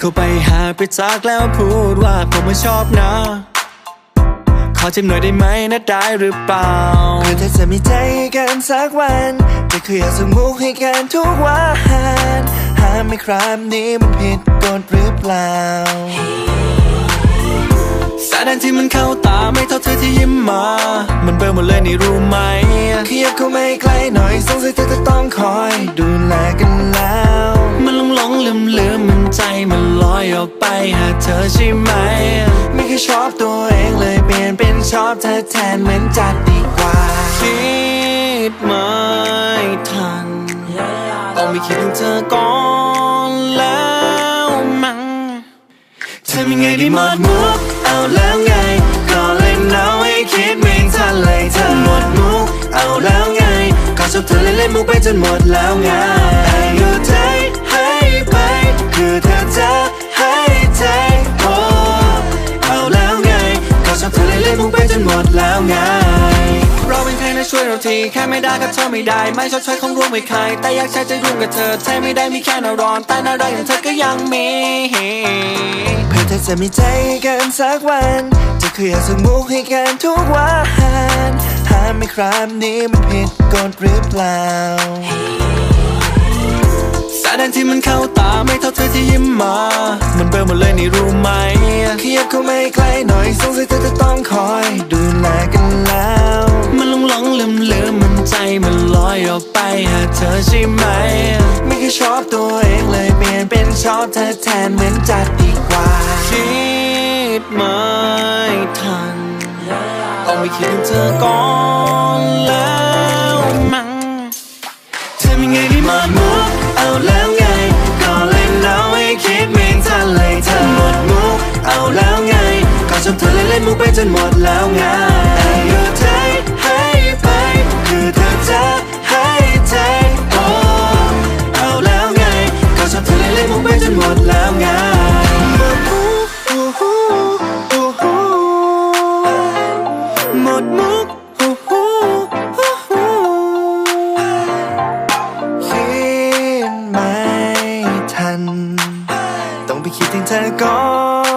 เข้าไปหาไปจากแล้วพูดว่าผมไม่ชอบนะ ขอจิ้มหน่อยได้ไหมนะได้หรือเปล่าคือถ้าจะมีใจกันสักวันจะเคยอยากสมมุกให้กันทุกวันหาไม่ครามนี้มันผิดกฎหรือเปล่าสายแดนที่มันเข้าตาไม่เท่าเธอที่ยิ้มมา มันเบลอหมดเลยนี่รู้ไหมขยับเข้ามาใกล้หน่อยสงสัยเธอจะต้องคอยดู ไปหาเธอใช่ไหม ไม่เคยชอบตัวเองเลยเปลี่ยนเป็นชอบเธอแทนเหมือนจัดดีกว่า คิดไม่ทันต้องไม่คิดถึงเธอก่อนแล้วมั้งทำยังไงดีหมดมุกเอาแล้วไง ก็เล่นเอาให้คิดไม่ทันเลยเธอหมดมุกเอาแล้วไงก็ชอบเธอเล่นเล่นมุกไปจนหมดแล้วไง หมดแล้วไง เราเป็นใครนะช่วยเราที แค่ไม่ได้ก็เธอไม่ได้ ไม่ชดใช้ของร่วมไม่ใคร แต่อยากใช้ใจร่วมกับเธอ ใช้ไม่ได้มีแค่นารอนแต่นารักอย่างเธอก็ยังมีเพื่อเธอจะมีใจกันสักวัน จะเคยอยากสมมุกให้กันทุกวันหาไม่ครามนี้มันผิดกฎหรือเปล่าสายแดนที่มันเข้าตาไม่เท่าเธอที่ยิ้มมา มันเบลอหมดเลยนี่รู้ไหมขยับเข้ามาใกล้หน่อยสงสัยเธอจะต้องคอย หาเธอใช่ไหม ไม่เคยชอบตัวเองเลยเปลี่ยนเป็นชอบเธอแทนเหมือนจัดดีกว่า คิดไม่ทัน ต้องไม่คิดถึงเธอก่อนแล้วมั้งทำยังไงดีหมดมุกเอาแล้วไง ก็เล่นเอาให้คิดไม่ทันเลยเธอหมดมุกเอาแล้วไง ก็ชอบเธอเล่นเล่นมุกไปจนหมดแล้วไงให้อ ไปคิดถึงเธอก่อน